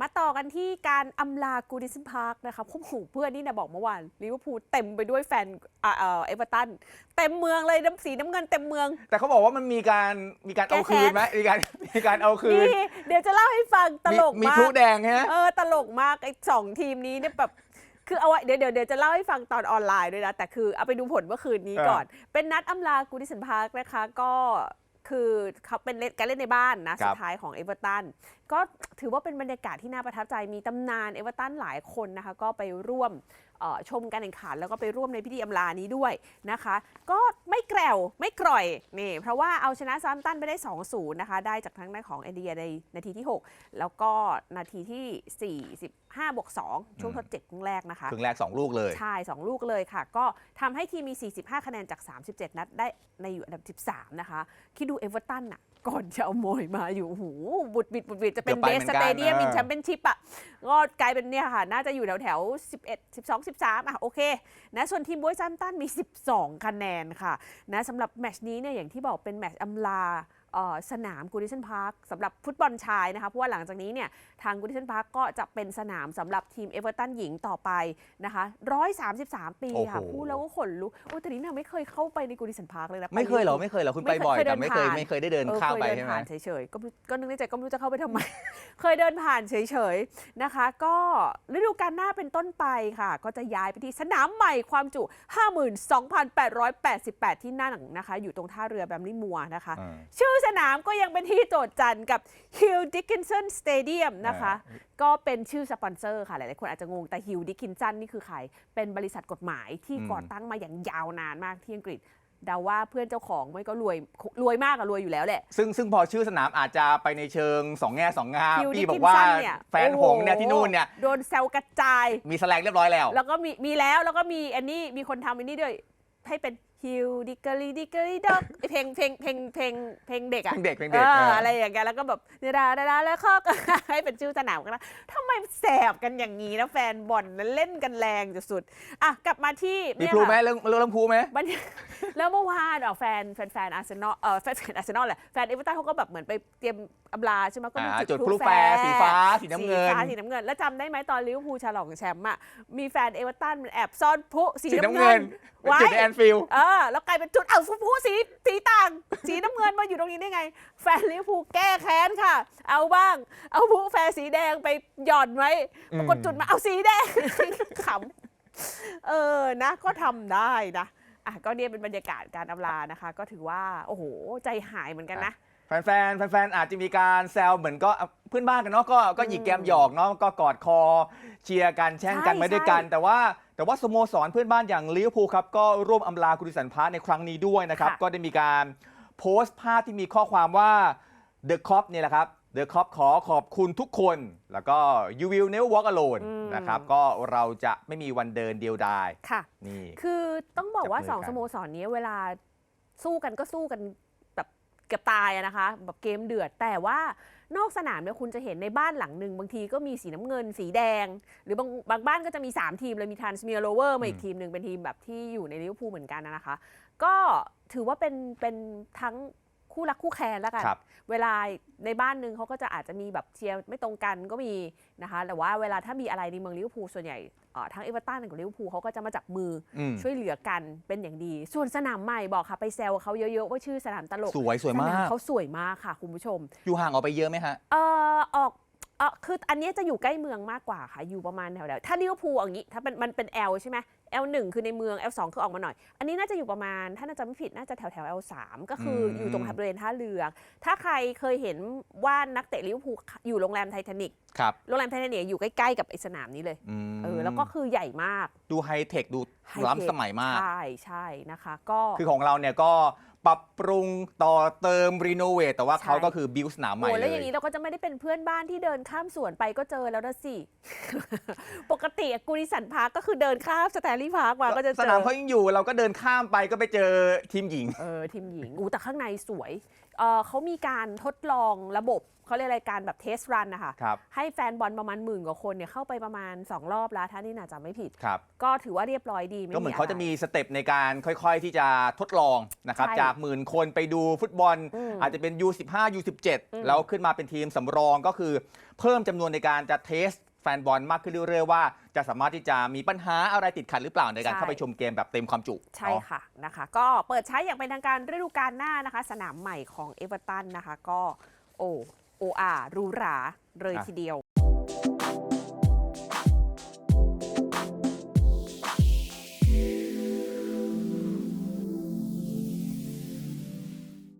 มาต่อกันที่การอำลากูดิสันพาร์คนะคะพวกหูเพื่อนนี่นะบอกเมื่อวานลิเวอร์พูลเต็มไปด้วยแฟนอ่าเอ่อเอเวอร์ตันเต็มเมืองเลยน้ำสีน้ำเงินเต็มเมือง แต่เขาบอกว่ามันมีการมีการเอาแก้แค้นคืนไหมมีการมีการเอาคืนนี่เดี๋ยวจะเล่าให้ฟังตลกมีมากพลุแดงฮะเออตลกมากไอ้สองทีมนี้เนี่ยแบบคือเอาไว้เดี๋ยวเดี๋ยวเดี๋ยวจะเล่าให้ฟังตอนออนไลน์ด้วยนะ แต่คือเอาไปดูผลเมื่อคืนนี้เออก่อน เป็นนัดอำลากูดิสันพาร์คนะคะก็คือเขาเป็นเล่นการเล่นในบ้านนะ สุดท้ายของเอเวอร์ตันก็ถือว่าเป็นบรรยากาศที่น่าประทับใจมีตำนานเอเวอร์ตันหลายคนนะคะ ก็ไปร่วมเอ่อชมการแข่งขันแล้วก็ไปร่วมในพิธีอำลานี้ด้วยนะคะ ก็ไม่แกร่วไม่กร่อยนี่เพราะว่าเอาชนะซามตันไปได้ 2-0 นะคะ ได้จากทางด้านของเอเดียในนาทีที่ 6 แล้วก็นาทีที่ 45บวก2ช่วงทดเจ็บครึ่งแรกนะคะถึงแรก 2 ลูกเลย ใช่ 2 ลูกเลยค่ะ ก็ทำให้ทีมมี 45 คะแนนจาก 37 นัดได้ในอยู่อันดับ 13 นะคะ คิดดูเอเวอร์ตันน่ะ ก่อนจะเอาโมยมาอยู่หูบุดบิดบุดบิดจะเป็นเกือบเบไปสเหมืสอนกันเตเดียมเออมินแชมเปี้ยนชิพอะก็กลายเป็นเนี่ยค่ะ น่าจะอยู่แถวแถวๆ11 12 13 อะ โอเค นะส่วนทีมบวยซัมตันมี 12 คะแนนค่ะ นะสำหรับแมตช์นี้เนี่ยอย่างที่บอกเป็นแมตช์อำลาเอ่อ สนามกูดิชันพาร์คสำหรับฟุตบอลชายนะคะเพราะว่าหลังจากนี้เนี่ยทางกูดิชันพาร์คก็จะเป็นสนามสำหรับทีมเอเวอร์ตันหญิงต่อไปนะคะ133 ปีค่ะโอ้โหพูดแล้วก็ขนลุกโอ้แต่นี่นาไม่เคยเข้าไปในกูดิชันพาร์คเลยนะไม่เคยเหรอไปไม่เคยเหรอคุณไม่ไปเคยบ่อยเคยเดิแต่นไม่เคยผ่านไม่เคยได้เดินเออข้ามเคยไปเดินใช่ไหมผ่านเฉยๆก็ไม่ก็นึกในใจก็ไม่รู้จะเข้าไปทำไม เคยเดินผ่านเฉยๆนะคะ ก็ฤดูกาลหน้าเป็นต้นไปค่ะ ก็จะย้ายไปที่สนามใหม่ความจุ 52,888 ที่นั่งนะคะ อยู่ตรงท่าเรือแบมลี่มัวนะคะอ่าชื่อสนามก็ยังเป็นที่โจทย์จันกับ Hill Dickinson Stadium นะคะ ก็เป็นชื่อสปอนเซอร์ค่ะ หลายๆคนอาจจะงงแต่ Hill Dickinson นี่คือใคร เป็นบริษัทกฎหมายที่อืมก่อตั้งมาอย่างยาวนานมากที่อังกฤษเดาว่าเพื่อนเจ้าของไม่ก็รวยรวยมากอะรวยอยู่แล้วแหละ ซึ่งซึ่งพอชื่อสนามอาจจะไปในเชิงสองแง่สองงาม Hill พี่บอกว่า Dickinson เนี่ยแฟนหงส์เนี่ยโอ้โหที่นู่นเนี่ยโดนแซวกระจาย มีแสลงเรียบร้อยแล้ว แล้วก็มีมีแล้วแล้วก็มีอันนี้มีคนทำอันนี้ด้วยให้เป็น ฮิวดิก r ลีดิก r ลีด็อกเพลงเพลงเพลงเพลงเพลงเด็กอะเพลงเด็กเพลงเอเด็กอเออออะไรอย่างเงี้ยแล้วก็แบบเนดาดาดาแล้วก็ให้เป็นชื่อสนามกันนะทำไมแสบกันอย่างนี้นะแฟนบอลนั้นเล่นกันแรงสุดๆอะกลับมาที่มีเนี่ยพลูค่ะไหมเรื่องเรื่องพลูไหมบรรยาแล้วเมื่อวานอะแฟนแฟนแฟนอาร์เซนอลเออแฟนแฟนอาร์เซนอลแหละแฟนเอเวอร์ตันเขาก็แบบเหมือนไปเตรียมอำลาใช่ไหมก็มีอ่าจุดจุดพพลุลุแฟแฟร์ร์สีฟ้าสีน้ำเงินสีฟ้าสีน้ำเงิน แล้วจำได้ไหมตอนลิเวอร์พูลฉลองแชมป์อะมีแฟนเอเวอร์ตันมันแอบซ่อนพลุสีสีน้ำน้ำเงิเงินนไว้จุดในแอนฟิลด์เออแล้วกลายเป็นจุดเอ้าพลุสีสีต่าง สีน้ำเงินมาอยู่ตรงนี้ได้ไง แฟนลิเวอร์พูลแก้แค้นค่ะ เอาบ้าง เอาพลุแฟร์สีแดงไปหย่อนไว้ปรากฏจุดมาเอาสีแดงขำเออนะ ก็ทำได้นะอะก็เนี่ยเป็นบรรยากาศการอำลานะคะ ก็ถือว่า โอ้โห ใจหายเหมือนกันนะ แฟนๆแฟนๆอาจจะมีการแซวเหมือนก็เพื่อนบ้านกันเนาะก็ก็หยิกแกมหยอกเนาะก็กอดคอเชียร์กันแช่งกันใช่มาด้วยกัน ใช่แต่ว่าแต่ว่าสโมสรเพื่อนบ้านอย่างลิเวอร์พูลครับก็ร่วมอำลากุดิสันพาร์คในครั้งนี้ด้วยนะครับ ค่ะ ก็ได้มีการโพสต์ภาพที่มีข้อความว่า The Cop เนี่ยแหละครับ The Cop ขอขอบคุณทุกคน แล้วก็ You will never walk alone อืม นะครับก็เราจะไม่มีวันเดินเดียวดายค่ะ นี่ คือต้องบอกว่าจับมือสองกัน สโมสรนี้เวลาสู้กันก็สู้กันแบบเกือบตายอะนะคะ แบบเกมเดือดแต่ว่านอกสนามเนี่ยคุณจะเห็นในบ้านหลังหนึ่งบางทีก็มีสีน้ำเงิน สีแดง หรือบางบางบ้านก็จะมี 3 ทีมเลยมีทานสเมียโรเวอร์มาอีกทีมหนึ่งเป็นทีมแบบที่อยู่ในลิเวอร์พูลเหมือนกันนะคะ ก็ถือว่าเป็นเป็นทั้ง คู่รักคู่แค้นแล้วกัน ครับเวลาในบ้านหนึงเขาก็จะอาจจะมีแบบเชียร์ไม่ตรงกันก็มีนะคะแต่ว่าเวลาถ้ามีอะไรในเมืองลิเวอร์พูลส่วนใหญ่เอ่อทั้งเอเวอร์ตันกับลิเวอร์พูลเขาก็จะมาจับมืออืมช่วยเหลือกันเป็นอย่างดี ส่วนสนามใหม่บอกค่ะไปแซวเขาเยอะๆว่าชื่อสนามตลกสวยสวยมาสนกเขาสวยมากค่ะคุณผู้ชม อยู่ห่างออกไปเยอะไหมฮะ เอ่อออก เออคืออันเนี้ยจะอยู่ใกล้เมืองมากกว่าค่ะ อยู่ประมาณแถวๆถ้าลิเวอร์พูลอย่างนี้ถ้าเป็นมันเป็น L ใช่ไหม L1 คือในเมือง L2 คือออกมาหน่อย อันนี้น่าจะอยู่ประมาณ ถ้าน่าจะไม่ผิดน่าจะแถวแถวๆ L3 ก็คืออมอยู่ตรงบริเวณท่าเรือ ถ้าใครเคยเห็นว่านักเตะลิเวอร์พูลอยู่โรงแรมไททานิกครับโรงแรมไททานิกอยู่ใกล้ๆกับไอ้สนามนี้เลยอืมเออแล้วก็คือใหญ่มาก ดูไฮเทคดูไฮเทคล้ำสมัยมาก ใช่ใช่นะคะ ก็คือของเราเนี่ยก็ ปรับปรุงต่อเติมรีโนเวทแต่ว่าใช่เขาก็คือบิวสนามใหม่โอ้เลแล้วยอย่างนี้เราก็จะไม่ได้เป็นเพื่อนบ้านที่เดินข้ามสวนไปก็เจอแล้วนะสิ ปกติอะกูริสันพาร์คก็คือเดินข้ามสแตนลีย์พาร์คมาก็จะเจสอนามเขายังอยู่เราก็เดินข้ามไปก็ไปเจอทีมหญิง เออทีมหญิงอู้แต่ข้างในสวยเออเขามีการทดลองระบบเขาเรียกรายการแบบเทสรันนะคะครับ ให้แฟนบอลประมาณหมื่นกว่าคนเนี่ยเข้าไปประมาณ 2 รอบแล้ว ถ้านี่น่าจะไม่ผิด ครับ ก็ถือว่าเรียบร้อยดีก็เหมือนเขาจะไร มีสเต็ปในการค่อยๆที่จะทดลองนะครับ ใช่จากหมื่นคนไปดูฟุตบอล อืมอาจจะเป็น U15 U17 อืม แล้วขึ้นมาเป็นทีมสำรองก็คือ เพิ่มจำนวนในการจะเทส แฟนบอลมากขึ้นเรื่อยๆว่า จะสามารถที่จะมีปัญหาอะไรติดขัดหรือเปล่าในการเข้าไปชมเกมแบบเต็มความจุใช่เนาะ ค่ะนะคะ ก็เปิดใช้อย่างเป็นทางการฤดูกาลหน้านะคะ สนามใหม่ของเอเวอร์ตันนะคะ ก็โอ้โออาหรูหราเลยอะ ทีเดียว